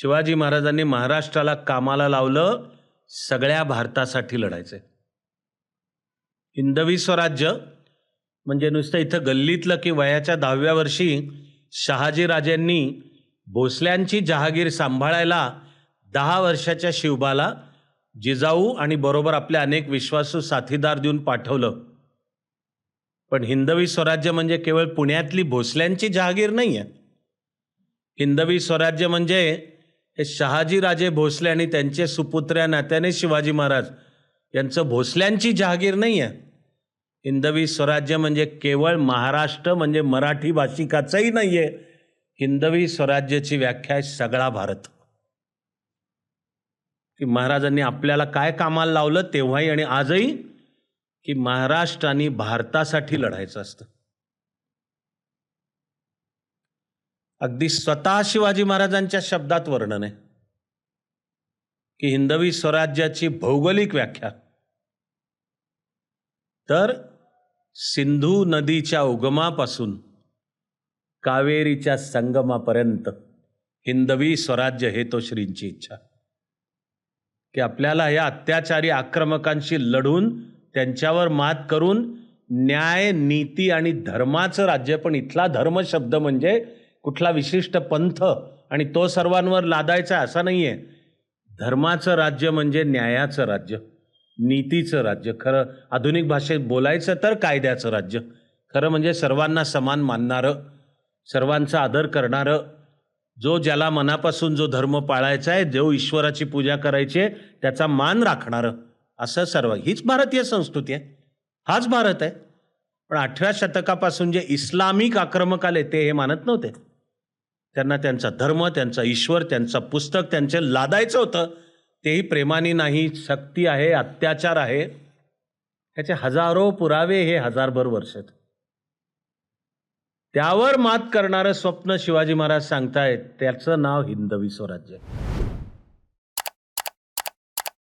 शिवाजी महाराजांनी महाराष्ट्राला कामाला लावलं सगळ्या भारतासाठी लढायचंय हिंदवी स्वराज्य म्हणजे नुसतं इथं गल्लीतलं की वयाच्या दहाव्या वर्षी शहाजीराजांनी भोसल्यांची जहागीर सांभाळायला दहा वर्षाच्या शिवबाला जिजाऊ आणि बरोबर आपले अनेक विश्वासू साथीदार देऊन पाठवलं. पण हिंदवी स्वराज्य म्हणजे केवळ पुण्यातली भोसल्यांची जहागीर नाही आहे हिंदवी स्वराज्य म्हणजे हे शहाजीराजे भोसले आणि त्यांचे सुपुत्र्या नात्याने शिवाजी महाराज यांचं भोसल्यांची जहागीर नाही आहे हिंदवी स्वराज्य म्हणजे केवळ महाराष्ट्र म्हणजे मराठी भाषिकाचंही नाही आहे हिंदवी स्वराज्याची व्याख्या आहे सगळा भारत. की महाराजांनी आपल्याला काय कामाला लावलं तेव्हाही आणि आजही? की महाराष्ट्र आणि भारतासाठी लढायचं असतं. अगदी स्वतः शिवाजी महाराजांच्या शब्दात वर्णन आहे. की हिंदवी स्वराज्याची भौगोलिक व्याख्या. तर सिंधू नदीच्या उगमापासून कावेरीच्या संगमापर्यंत हिंदवी स्वराज्य हे तो श्रींची इच्छा. की आपल्याला या अत्याचारी आक्रमकांशी लढून त्यांच्यावर मात करून न्याय नीती आणि धर्माचं राज्य. पण इथला धर्म शब्द म्हणजे कुठला विशिष्ट पंथ आणि तो सर्वांवर लादायचा असा नाही आहे धर्माचं राज्य म्हणजे न्यायाचं राज्य. नीतीचं राज्य. खरं आधुनिक भाषेत बोलायचं तर कायद्याचं राज्य. खरं म्हणजे सर्वांना समान मानणारं सर्वांचा आदर करणारं जो ज्याला मनापासून जो धर्म पाळायचा आहे जो ईश्वराची पूजा करायची आहे त्याचा मान राखणारं. असं सर्व. हीच भारतीय संस्कृती आहे. हाच भारत आहे. पण अठरा शतकापासून जे इस्लामिक आक्रमक आले ते हे मानत नव्हते. त्यांना त्यांचा धर्म त्यांचा ईश्वर त्यांचं पुस्तक त्यांचे लादायचं होतं. तेही प्रेमाने नाही शक्ती आहे अत्याचार आहे. ह्याचे हजारो पुरावे हे हजारभर वर्ष आहेत. त्यावर मात करणारं स्वप्न शिवाजी महाराज सांगतायत त्याचं नाव हिंदवी स्वराज्य आहे.